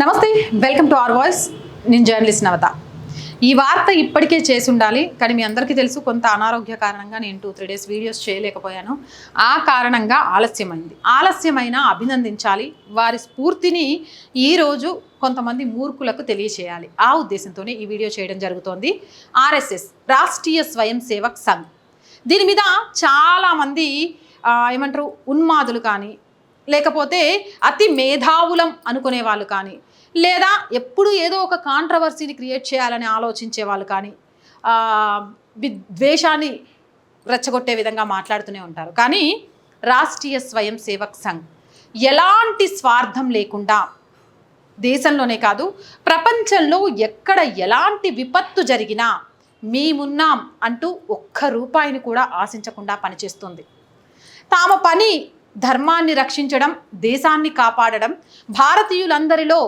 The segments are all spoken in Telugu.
నమస్తే వెల్కమ్ టు అవర్ వాయిస్. నేను జర్నలిస్ట్ నవత. ఈ వార్త ఇప్పటికే చేసి ఉండాలి కానీ మీ అందరికీ తెలుసు కొంత అనారోగ్య కారణంగా నేను టూ త్రీ డేస్ వీడియోస్ చేయలేకపోయాను. ఆ కారణంగా ఆలస్యమైంది. ఆలస్యమైన అభినందించాలి వారి స్ఫూర్తిని ఈరోజు కొంతమంది మూర్ఖులకు తెలియచేయాలి. ఆ ఉద్దేశంతోనే ఈ వీడియో చేయడం జరుగుతోంది. ఆర్ఎస్ఎస్ రాష్ట్రీయ స్వయం సేవక్ సంఘ్. దీని మీద చాలామంది ఏమంటారు ఉన్మాదులు కానీ లేకపోతే అతి మేధావులం అనుకునే వాళ్ళు కానీ లేదా ఎప్పుడు ఏదో ఒక కాంట్రవర్సీని క్రియేట్ చేయాలని ఆలోచించే వాళ్ళు కానీ ఆ, విద్వేషాన్ని రెచ్చగొట్టే విధంగా మాట్లాడుతూనే ఉంటారు. కానీ రాష్ట్రీయ స్వయం సేవక్ సంఘ్ ఎలాంటి స్వార్థం లేకుండా దేశంలోనే కాదు ప్రపంచంలో ఎక్కడ ఎలాంటి విపత్తు జరిగినా మేమున్నాం అంటూ ఒక్క రూపాయిని కూడా ఆశించకుండా పనిచేస్తుంది. తామ పని ధర్మాన్ని రక్షించడం దేశాన్ని కాపాడడం భారతీయులందరిలో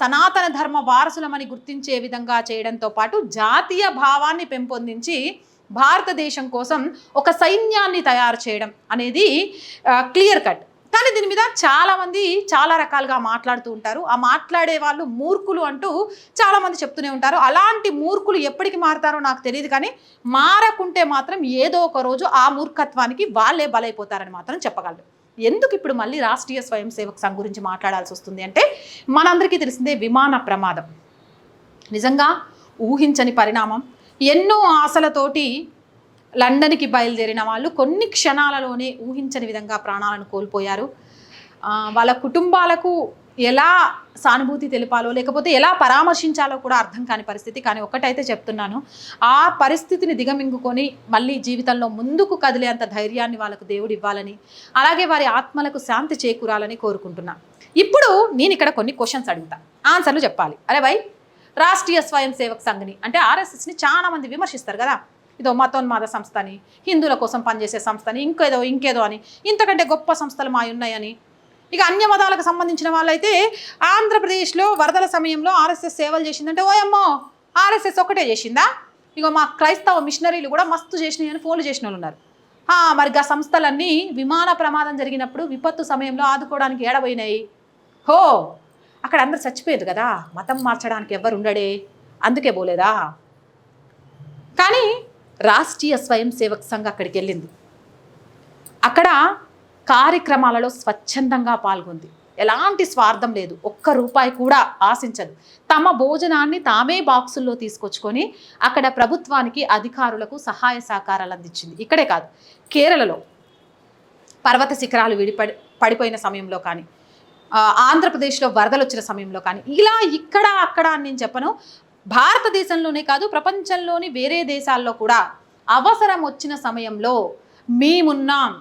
సనాతన ధర్మ వారసులమని గుర్తించే విధంగా చేయడంతో పాటు జాతీయ భావాన్ని పెంపొందించి భారతదేశం కోసం ఒక సైన్యాన్ని తయారు చేయడం అనేది క్లియర్ కట్. కానీ దీని మీద చాలామంది చాలా రకాలుగా మాట్లాడుతూ ఉంటారు. ఆ మాట్లాడే వాళ్ళు మూర్ఖులు అంటూ చాలామంది చెప్తూనే ఉంటారు. అలాంటి మూర్ఖులు ఎప్పటికి మారుతారో నాకు తెలియదు కానీ మారకుంటే మాత్రం ఏదో ఒక రోజు ఆ మూర్ఖత్వానికి వాళ్ళే బలైపోతారని మాత్రం చెప్పగలరు. ఎందుకు ఇప్పుడు మళ్ళీ రాష్ట్రీయ స్వయం సేవక సంఘం గురించి మాట్లాడాల్సి వస్తుంది అంటే మనందరికీ తెలిసిందే విమాన ప్రమాదం. నిజంగా ఊహించని పరిణామం. ఎన్నో ఆశలతోటి లండన్కి బయలుదేరిన వాళ్ళు కొన్ని క్షణాలలోనే ఊహించని విధంగా ప్రాణాలను కోల్పోయారు. వాళ్ళ కుటుంబాలకు ఎలా సానుభూతి తెలిపాలో లేకపోతే ఎలా పరామర్శించాలో కూడా అర్థం కాని పరిస్థితి. కానీ ఒకటైతే చెప్తున్నాను. ఆ పరిస్థితిని దిగమింగుకొని మళ్ళీ జీవితంలో ముందుకు కదిలేంత ధైర్యాన్ని వాళ్ళకు దేవుడు ఇవ్వాలని అలాగే వారి ఆత్మలకు శాంతి చేకూరాలని కోరుకుంటున్నా. ఇప్పుడు నేను ఇక్కడ కొన్ని క్వశ్చన్స్ అడుగుతా. ఆన్సర్లు చెప్పాలి. అరే భయ్ రాష్ట్రీయ స్వయం సేవక్ సంఘ్ని అంటే ఆర్ఎస్ఎస్ని చాలా మంది విమర్శిస్తారు కదా. ఇదో మతోన్మాద సంస్థ అని హిందువుల కోసం పనిచేసే సంస్థని ఇంకేదో ఇంకేదో అని ఇంతకంటే గొప్ప సంస్థలు మా ఉన్నాయని ఇక అన్య మతాలకు సంబంధించిన వాళ్ళైతే ఆంధ్రప్రదేశ్లో వరదల సమయంలో ఆర్ఎస్ఎస్ సేవలు చేసిందంటే ఓయమ్మో ఆర్ఎస్ఎస్ ఒకటే చేసిందా? ఇగో మా క్రైస్తవ మిషనరీలు కూడా మస్తు చేసినాయి అని ఫోన్లు చేసిన వాళ్ళు ఉన్నారు మరి ఆ సంస్థలన్నీ విమాన ప్రమాదం జరిగినప్పుడు విపత్తు సమయంలో ఆదుకోవడానికి ఏడబోయినాయి. హో అక్కడ అందరు చచ్చిపోయారు కదా మతం మార్చడానికి ఎవరు ఉండడే అందుకే పోలేదా? కానీ రాష్ట్రీయ స్వయం సేవక్ సంఘ్ అక్కడికి వెళ్ళింది. అక్కడ కార్యక్రమాలలో స్వచ్ఛందంగా పాల్గొంది. ఎలాంటి స్వార్థం లేదు. ఒక్క రూపాయి కూడా ఆశించదు. తమ భోజనాన్ని తామే బాక్సుల్లో తీసుకొచ్చుకొని అక్కడ ప్రభుత్వానికి అధికారులకు సహాయ సహకారాలు అందించింది. ఇక్కడే కాదు కేరళలో పర్వత శిఖరాలు విడిపడి పడిపోయిన సమయంలో కానీ ఆంధ్రప్రదేశ్లో వరదలు వచ్చిన సమయంలో కానీ ఇలా ఇక్కడ అక్కడ అని నేను చెప్పను. భారతదేశంలోనే కాదు ప్రపంచంలోని వేరే దేశాల్లో కూడా అవసరం వచ్చిన సమయంలో మేమున్నాం.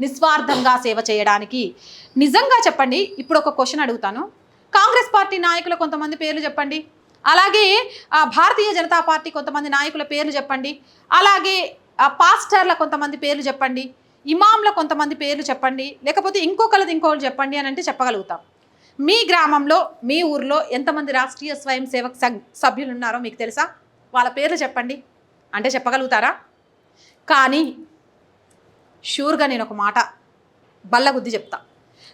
నిస్వార్థంగా సేవ చేయడానికి? నిజంగా చెప్పండి ఇప్పుడు ఒక క్వశ్చన్ అడుగుతాను. కాంగ్రెస్ పార్టీ నాయకుల కొంతమంది పేర్లు చెప్పండి. అలాగే భారతీయ జనతా పార్టీ కొంతమంది నాయకుల పేర్లు చెప్పండి. అలాగే పాస్టర్ల కొంతమంది పేర్లు చెప్పండి. ఇమాంల కొంతమంది పేర్లు చెప్పండి. లేకపోతే ఇంకొకరిది ఇంకొకరు చెప్పండి అని అంటే చెప్పగలుగుతాం. మీ గ్రామంలో మీ ఊర్లో ఎంతమంది రాష్ట్రీయ స్వయం సేవక్ సంఘ్ సభ్యులు ఉన్నారో మీకు తెలుసా? వాళ్ళ పేర్లు చెప్పండి. అంటే చెప్పగలుగుతారా? కానీ షూర్గా నేను ఒక మాట బల్లగుద్ది చెప్తా.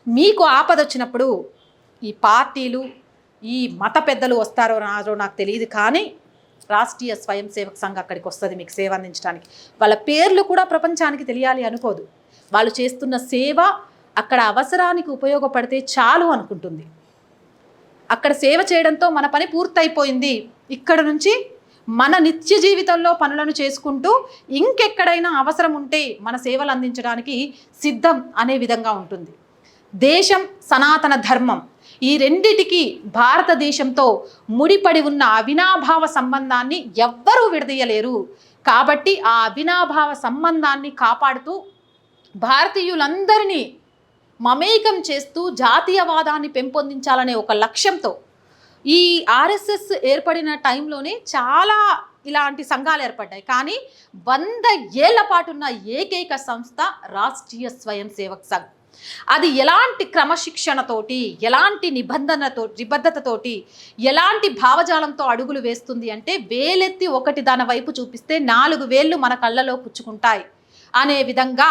మీకు ఆపద వచ్చినప్పుడు ఈ పార్టీలు ఈ మత పెద్దలు వస్తారో రారో నాకు తెలియదు కానీ రాష్ట్రీయ స్వయం సేవక సంఘం అక్కడికి వస్తుంది మీకు సేవ అందించడానికి. వాళ్ళ పేర్లు కూడా ప్రపంచానికి తెలియాలి అనుకోదు. వాళ్ళు చేస్తున్న సేవ అక్కడ అవసరానికి ఉపయోగపడితే చాలు అనుకుంటుంది. అక్కడ సేవ చేయడంతో మన పని పూర్తయిపోయింది. ఇక్కడ నుంచి మన నిత్య జీవితంలో పనులను చేసుకుంటూ ఇంకెక్కడైనా అవసరం ఉంటే మన సేవలు అందించడానికి సిద్ధం అనే విధంగా ఉంటుంది. దేశం సనాతన ధర్మం. ఈ రెండిటికి భారతదేశంతో ముడిపడి ఉన్న అవినాభావ సంబంధాన్ని ఎవ్వరూ విడదీయలేరు. కాబట్టి ఆ అవినాభావ సంబంధాన్ని కాపాడుతూ భారతీయులందరినీ మమేకం చేస్తూ జాతీయవాదాన్ని పెంపొందించాలనే ఒక లక్ష్యంతో ఈ ఆర్ఎస్ఎస్ ఏర్పడిన టైంలోనే చాలా ఇలాంటి సంఘాలు ఏర్పడ్డాయి. కానీ వంద ఏళ్ళ పాటున్న ఏకైక సంస్థ రాష్ట్రీయ స్వయం సేవక్ సంఘ్. అది ఎలాంటి క్రమశిక్షణతోటి ఎలాంటి నిబంధనతో నిబద్ధతతోటి ఎలాంటి భావజాలంతో అడుగులు వేస్తుంది అంటే వేలెత్తి ఒకటి దాని వైపు చూపిస్తే నాలుగు వేళ్ళు మన కళ్ళలో పుచ్చుకుంటాయి. అనే విధంగా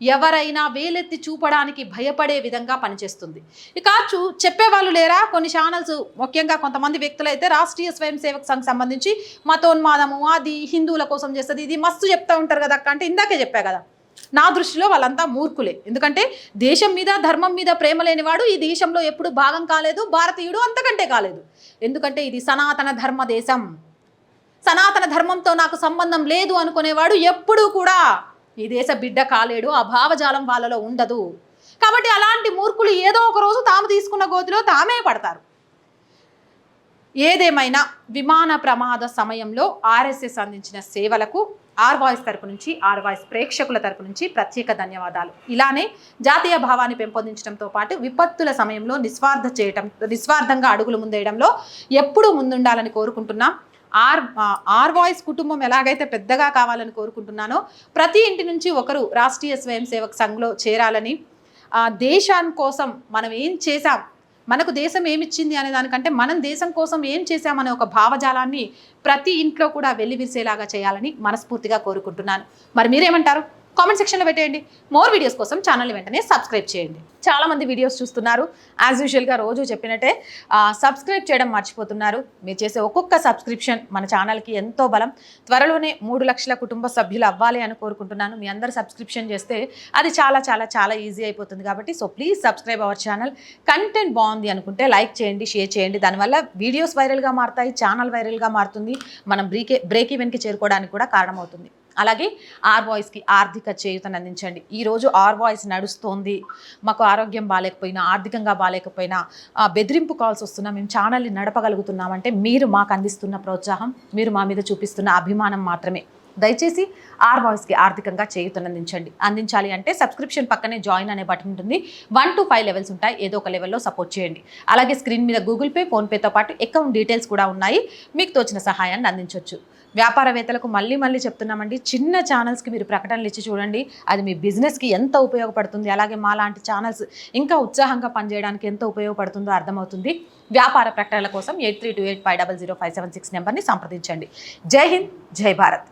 ఎవరైనా వేలెత్తి చూపడానికి భయపడే విధంగా పనిచేస్తుంది. ఇక చూ చెప్పేవాళ్ళు లేరా? కొన్ని ఛానల్స్ ముఖ్యంగా కొంతమంది వ్యక్తులైతే రాష్ట్రీయ స్వయం సేవక్ సంఘ్ సంబంధించి మతోన్మాదము అది హిందువుల కోసం చేస్తుంది ఇది మస్తు చెప్తా ఉంటారు కదా అక్క అంటే ఇందాకే చెప్పా కదా. నా దృష్టిలో వాళ్ళంతా మూర్ఖులే. ఎందుకంటే దేశం మీద ధర్మం మీద ప్రేమ లేనివాడు ఈ దేశంలో ఎప్పుడు భాగం కాలేదు భారతీయుడు అంతకంటే కాలేదు. ఎందుకంటే ఇది సనాతన ధర్మ దేశం. సనాతన ధర్మంతో నాకు సంబంధం లేదు అనుకునేవాడు ఎప్పుడూ కూడా ఈ దేశ బిడ్డ కాలేడు ఆ భావజాలం వాళ్ళలో ఉండదు. కాబట్టి అలాంటి మూర్ఖులు ఏదో ఒక రోజు తాము తీసుకున్న గోతిలో తామే పడతారు. ఏదేమైనా విమాన ప్రమాద సమయంలో ఆర్ఎస్ఎస్ అందించిన సేవలకు ఆర్ వాయిస్ తరపు నుంచి ఆర్ వాయిస్ ప్రేక్షకుల తరపు నుంచి ప్రత్యేక ధన్యవాదాలు. ఇలానే జాతీయ భావాన్ని పెంపొందించడంతో పాటు విపత్తుల సమయంలో నిస్వార్థ చేయటం నిస్వార్థంగా అడుగులు ముందేయడంలో ఎప్పుడూ ముందుండాలని కోరుకుంటున్నాం. ఆర్ ఆర్ వాయిస్ కుటుంబం ఎలాగైతే పెద్దగా కావాలని కోరుకుంటున్నానో ప్రతి ఇంటి నుంచి ఒకరు రాష్ట్రీయ స్వయం సేవక్ సంఘ్లో చేరాలని దేశాని కోసం మనం ఏం చేశాం మనకు దేశం ఏమిచ్చింది అనే దానికంటే మనం దేశం కోసం ఏం చేశామనే ఒక భావజాలాన్ని ప్రతి ఇంట్లో కూడా వెల్లివిరిసేలాగా చేయాలని మనస్ఫూర్తిగా కోరుకుంటున్నాను. మరి మీరేమంటారు? కామెంట్ సెక్షన్లో పెట్టేయండి. మోర్ వీడియోస్ కోసం ఛానల్ వెంటనే సబ్స్క్రైబ్ చేయండి. చాలామంది వీడియోస్ చూస్తున్నారు. యాజ్ యూజువల్గా రోజు చెప్పినట్టే సబ్స్క్రైబ్ చేయడం మర్చిపోతున్నారు. మీరు చేసే ఒక్కొక్క సబ్స్క్రిప్షన్ మన ఛానల్కి ఎంతో బలం. త్వరలోనే మూడు లక్షల కుటుంబ సభ్యులు అవ్వాలి అని కోరుకుంటున్నాను. మీ అందరు సబ్స్క్రిప్షన్ చేస్తే అది చాలా చాలా చాలా ఈజీ అయిపోతుంది కాబట్టి so please subscribe our channel content బాగుంది అనుకుంటే లైక్ చేయండి షేర్ చేయండి. దానివల్ల వీడియోస్ వైరల్గా మారుతాయి ఛానల్ వైరల్గా మారుతుంది. మనం బ్రేకే బ్రేక్ ఈవెన్కి చేరుకోవడానికి కూడా కారణమవుతుంది. అలాగే ఆర్ వాయిస్కి ఆర్థిక చేయూతను అందించండి. ఈరోజు ఆర్ వాయిస్ నడుస్తోంది. మాకు ఆరోగ్యం బాగాలేకపోయినా ఆర్థికంగా బాగాలేకపోయినా బెదిరింపు కాల్స్ వస్తున్నా మేము ఛానల్ని నడపగలుగుతున్నామంటే మీరు మాకు అందిస్తున్న ప్రోత్సాహం మీరు మా మీద చూపిస్తున్న అభిమానం మాత్రమే. దయచేసి ఆర్ బాయ్స్కి ఆర్థికంగా చేయుతనందించండి అందించాలి అంటే సబ్స్క్రిప్షన్ పక్కనే జాయిన్ అనే బటన్ ఉంటుంది. వన్ టు ఫైవ్ లెవెల్స్ ఉంటాయి. ఏదో ఒక లెవెల్లో సపోర్ట్ చేయండి. అలాగే స్క్రీన్ మీద గూగుల్ పే ఫోన్పేతో పాటు అకౌంట్ డీటెయిల్స్ కూడా ఉన్నాయి. మీకు తోచిన సహాయాన్ని అందించవచ్చు వ్యాపారవేత్తలకు మళ్ళీ మళ్ళీ చెప్తున్నామండి. చిన్న ఛానల్స్కి మీరు ప్రకటనలు ఇచ్చి చూడండి. అది మీ బిజినెస్కి ఎంత ఉపయోగపడుతుంది. అలాగే మా లాంటి ఛానల్స్ ఇంకా ఉత్సాహంగా పనిచేయడానికి ఎంత ఉపయోగపడుతుందో అర్థమవుతుంది. వ్యాపార ప్రకటనల కోసం eight three two eight five double zero five seven six నెంబర్ని సంప్రదించండి. జై హింద్ జై భారత్.